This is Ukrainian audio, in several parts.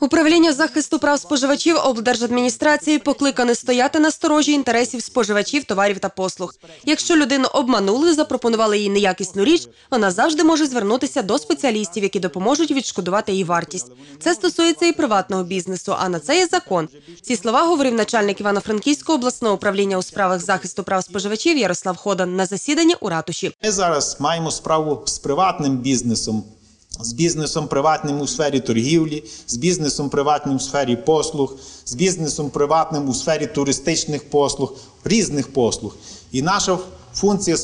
Управління захисту прав споживачів облдержадміністрації покликане стояти на сторожі інтересів споживачів товарів та послуг. Якщо людину обманули, запропонували їй неякісну річ, вона завжди може звернутися до спеціалістів, які допоможуть відшкодувати її вартість. Це стосується і приватного бізнесу. А на це є закон. Ці слова говорив начальник Івано-Франківського обласного управління у справах захисту прав споживачів Ярослав Ходан на засіданні у ратуші. Ми зараз маємо справу з приватним бізнесом, з бізнесом приватним у сфері торгівлі, з бізнесом приватним у сфері послуг, з бізнесом приватним у сфері туристичних послуг, різних послуг. І наша функція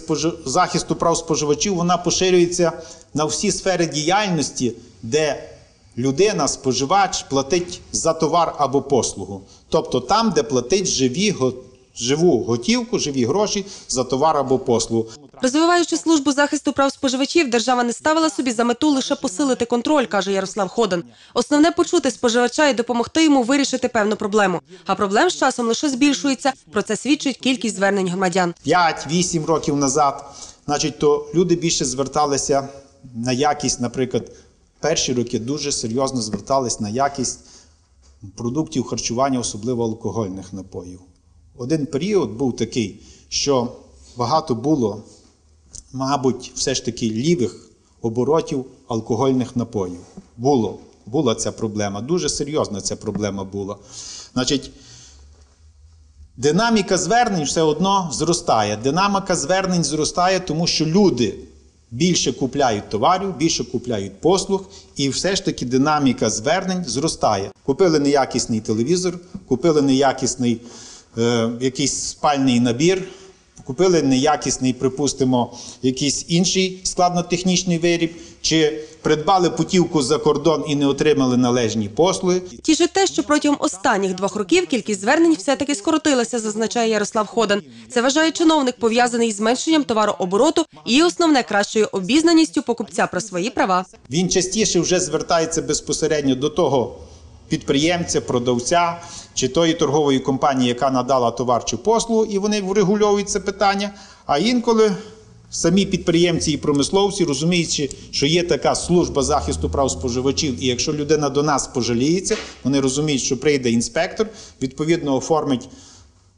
захисту прав споживачів вона поширюється на всі сфери діяльності, де людина, споживач, платить за товар або послугу. Тобто там, де платить живі, живу готівку, живі гроші за товар або послугу. Розвиваючи службу захисту прав споживачів, держава не ставила собі за мету лише посилити контроль, каже Ярослав Ходан. Основне почути споживача і допомогти йому вирішити певну проблему. А проблем з часом лише збільшується. Про це свідчить кількість звернень громадян. 5-8 років назад, значить, то люди більше зверталися на якість, наприклад, перші роки дуже серйозно звертались на якість продуктів харчування, особливо алкогольних напоїв. Один період був такий, що багато було, мабуть, все ж таки лівих оборотів алкогольних напоїв. Було, була ця проблема, дуже серйозна ця проблема була. Значить, Динаміка звернень все одно зростає. Динаміка звернень зростає, тому що люди більше купляють товарів, більше купляють послуг, і все ж таки динаміка звернень зростає. Купили неякісний телевізор, купили неякісний е, якийсь спальний набір, купили неякісний, припустимо, якийсь інший складнотехнічний виріб, чи придбали путівку за кордон і не отримали належні послуги. Тішить те, що протягом останніх двох років кількість звернень все-таки скоротилася, зазначає Ярослав Ходан. Це вважає чиновник, пов'язаний із зменшенням товарообороту і основне кращою обізнаністю покупця про свої права. Він частіше вже звертається безпосередньо до того підприємця, продавця чи тої торгової компанії, яка надала товар чи послугу, і вони врегульовують це питання. А інколи самі підприємці і промисловці, розуміючи, що є така служба захисту прав споживачів, і якщо людина до нас пожаліється, вони розуміють, що прийде інспектор, відповідно оформить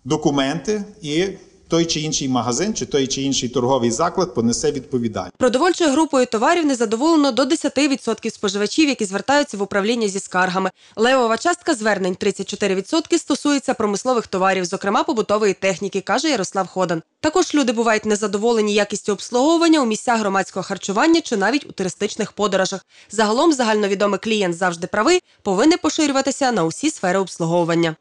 документи і. Той чи інший магазин, чи той чи інший торговий заклад понесе відповідальність. Продовольчою групою товарів незадоволено до 10% споживачів, які звертаються в управління зі скаргами. Левова частка звернень 34% стосується промислових товарів, зокрема побутової техніки, каже Ярослав Ходан. Також люди бувають незадоволені якістю обслуговування у місцях громадського харчування чи навіть у туристичних подорожах. Загалом загальновідомий клієнт завжди правий повинен поширюватися на усі сфери обслуговування.